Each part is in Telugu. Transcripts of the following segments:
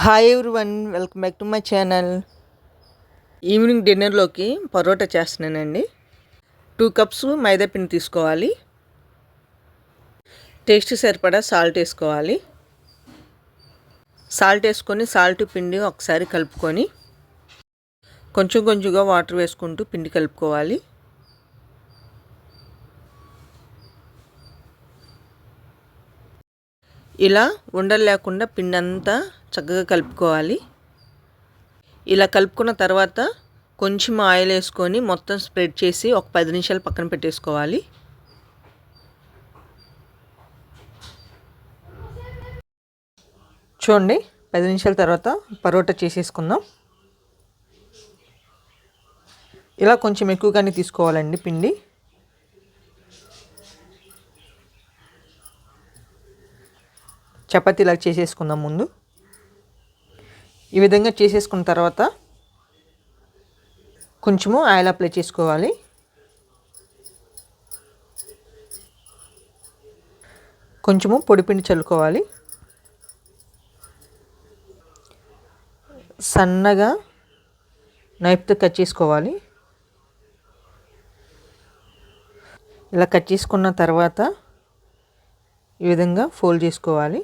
Hi everyone welcome back to my channel evening డిన్నర్లోకి parotta చేస్తున్నానండి. టూ కప్స్ మైదా పిండి తీసుకోవాలి. టేస్ట్ సరిపడా సాల్ట్ వేసుకోవాలి. సాల్ట్ వేసుకొని సాల్ట్ పిండి ఒకసారి కలుపుకొని కొంచెం కొంచెంగా వాటర్ వేసుకుంటూ పిండి కలుపుకోవాలి. ఇలా ఉండలు లేకుండా పిండి అంతా చక్కగా కలుపుకోవాలి. ఇలా కలుపుకున్న తర్వాత కొంచెం ఆయిల్ వేసుకొని మొత్తం స్ప్రెడ్ చేసి ఒక పది నిమిషాలు పక్కన పెట్టేసుకోవాలి. చూడండి పది నిమిషాల తర్వాత పరోటా చేసేసుకుందాం. ఇలా కొంచెం ఎక్కువగానే తీసుకోవాలండి పిండి. చపాతీ ఇలా చేసేసుకుందాం ముందు. ఈ విధంగా చేసేసుకున్న తర్వాత కొంచెము ఆయిల్ అప్లై చేసుకోవాలి. కొంచెము పొడిపిండి చల్లుకోవాలి. సన్నగా నైఫ్తో కట్ చేసుకోవాలి. ఇలా కట్ చేసుకున్న తర్వాత ఈ విధంగా ఫోల్డ్ చేసుకోవాలి.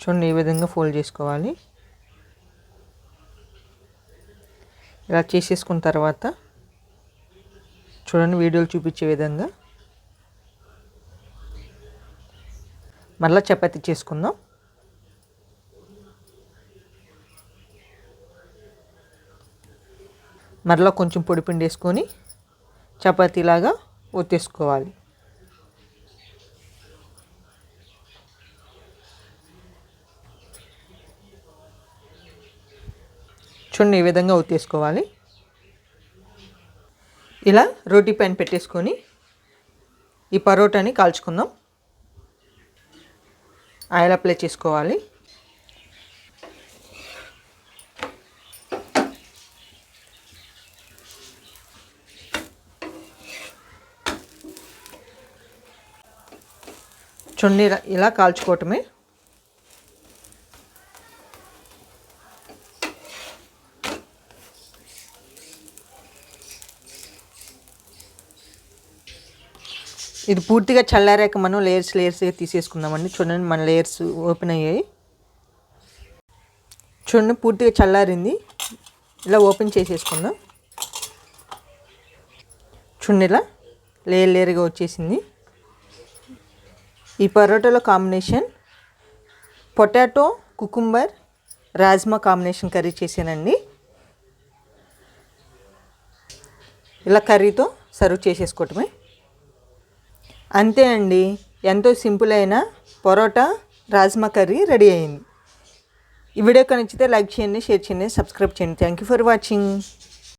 చూడండి ఈ విధంగా ఫోల్డ్ చేసుకోవాలి. ఇలా చేసేసుకున్న తర్వాత చూడండి వీడియోలు చూపించే విధంగా మళ్ళీ చపాతి చేసుకుందాం. మరలా కొంచెం పొడిపిండి వేసుకొని చపాతీలాగా ఒత్తేసుకోవాలి. చూడండి ఈ విధంగా ఉత్తేసుకోవాలి? ఇలా రోటీ పైన పెట్టేసుకొని ఈ పరోటాని కాల్చుకుందాం. ఆయిల్ అప్లై చేసుకోవాలి. చున్నీ ఇలా కాల్చుకోవటమే. ఇది పూర్తిగా చల్లారాక మనం లేయర్స్ లేయర్స్ తీసేసుకుందామండి. చూడండి మన లేయర్స్ ఓపెన్ అయ్యాయి. చూడండి పూర్తిగా చల్లారింది. ఇలా ఓపెన్ చేసేసుకుందాం. చూడండి ఇలా లేయర్ లేయర్గా వచ్చేసింది. ఈ పరోటాలో combination potato cucumber rajma combination curry చేశానండి. ఇలా కర్రీతో సర్వ్ చేసేసుకోవటమే. అంతే అండి. ఎంతో సింపుల్ అయిన పొరోటా రాజ్మా కర్రీ రెడీ అయింది. ఈ వీడియో కనిచ్చితే లైక్ చేయండి షేర్ చేయండి సబ్స్క్రైబ్ చేయండి. Thank you for watching